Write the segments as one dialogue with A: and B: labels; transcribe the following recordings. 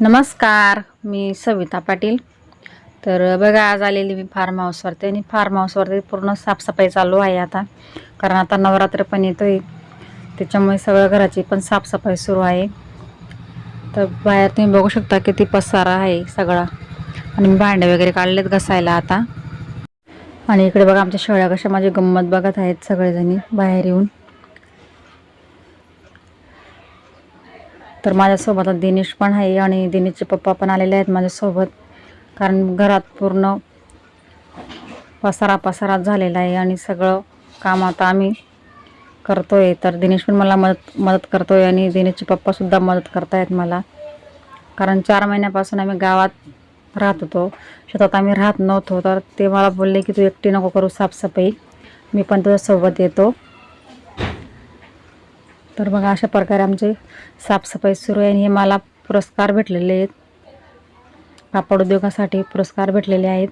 A: नमस्कार मी सविता पाटील. तर बघा आज आलेली मी फार्म हाऊसवरती आणि फार्म हाऊसवरती पूर्ण साफसफाई चालू आहे आता. कारण आता नवरात्र पण येतोय. त्याच्यामुळे सगळं घराची पण साफसफाई सुरू आहे. तर बाहेर तुम्ही बघू शकता किती पसारा आहे सगळा. आणि मी भांडे वगैरे काढलेत घसायला आता. आणि इकडे बघा आमच्या शेळ्या कशा माझी गंमत बघत आहेत सगळेजणी बाहेर येऊन. तर माझ्यासोबत दिनेश पण आहे आणि दिनेशचे पप्पा पण आलेले आहेत माझ्यासोबत. कारण घरात पूर्ण पसारा पसाराच झालेला आहे आणि सगळं काम आता आम्ही करतो आहे तर दिनेश पण मला मदत मदत आहे आणि दिनेशचे पप्पासुद्धा मदत करतायत मला. कारण चार महिन्यापासून आम्ही गावात राहत होतो. शेतात आम्ही राहत नव्हतो. तर ते मला बोलले की तू एकटी नको करू साफसफाई. मी पण तुझ्यासोबत येतो. तर बघा अशा प्रकारे आमचे साफसफाई सुरू आहे आणि हे मला पुरस्कार भेटलेले आहेत. कापड उद्योगासाठी पुरस्कार भेटलेले आहेत.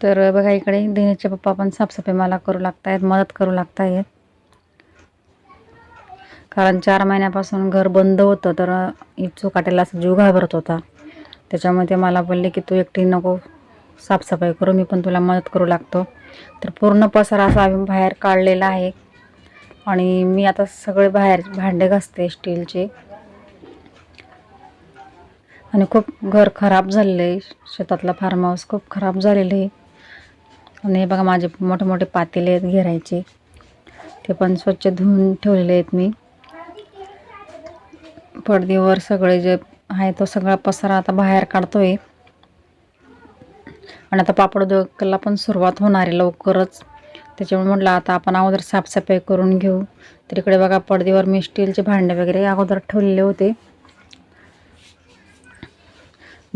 A: तर बघा इकडे दिनेशचे पप्पा पण साफसफाई मला करू लागत आहेत मदत करू लागत आहेत कारण चार महिन्यापासून घर बंद होतं तर इच्छू काटेला असं जीव घाबरत होता. त्याच्यामध्ये मला बोलले की तू एकटी नको साफसफाई करू मी पण तुला मदत करू लागतो. तर पूर्ण पसारा असा आम्ही बाहेर काढलेला आहे. आणि मी आता सगळे बाहेर भांडे घासते स्टीलचे. आणि खूप घर खराब झालेलं आहे. शेतातला फार्म हाऊस खूप खराब झालेलं आहे. आणि हे बघा माझे मोठे मोठे पातेले आहेत घेरायचे. ते पण स्वच्छ धुवून ठेवलेले आहेत मी. पडदीवर सगळे जे आहे तो सगळा पसारा आता बाहेर काढतोय. आणि आता पापड उद्योगाला पण सुरुवात होणार आहे लवकरच. त्याच्यामुळे म्हटलं आता आपण अगोदर साफसफाई करून घेऊ. तर इकडे बघा पडदीवर मी स्टीलचे भांडे वगैरे अगोदर ठेवलेले होते.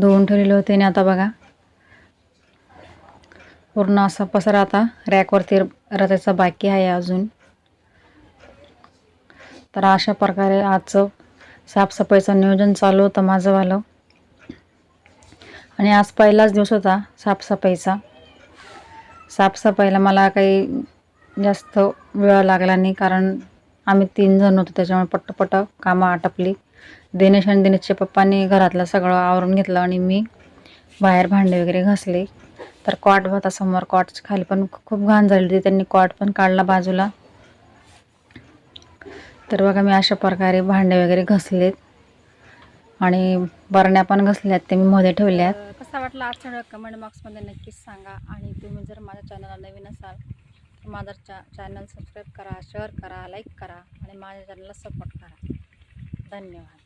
A: धुवून ठेवलेले होते आणि आता बघा. पूर्ण असा पसरा आता रॅकवरती रचायचा बाकी आहे अजून. तर अशा प्रकारे आजचं साफसफाईचं नियोजन चालू होतं माझंवालं आणि आज पहिलाच दिवस होता साफसफाईचा. साफसफाईला मला काही जास्त वेळ लागला नाही कारण आम्ही तीन जण होतो त्याच्यामुळे पटपट कामं आटपली. दिनेश आणि दिनेशच्या पप्पांनी घरातलं सगळं आवरून घेतलं आणि मी बाहेर भांडे वगैरे घासले. तर कॉट होता समोर कॉटच्या खाली पण खूप घाण झाली होती त्यांनी कॉट पण काढला बाजूला. तर बघा मी अशा प्रकारे भांडे वगैरे घासलेत. आणि बरण्या पण घासल्यात ते मी मध्ये ठेवल्यात. कसा वाटला आज सगळं कमेंट बॉक्समध्ये नक्कीच सांगा. आणि तुम्ही जर माझ्या चॅनलला नवीन असाल तर माझा चा चॅनल सबस्क्राईब करा शेअर करा लाईक करा आणि माझ्या चॅनलला सपोर्ट करा. धन्यवाद.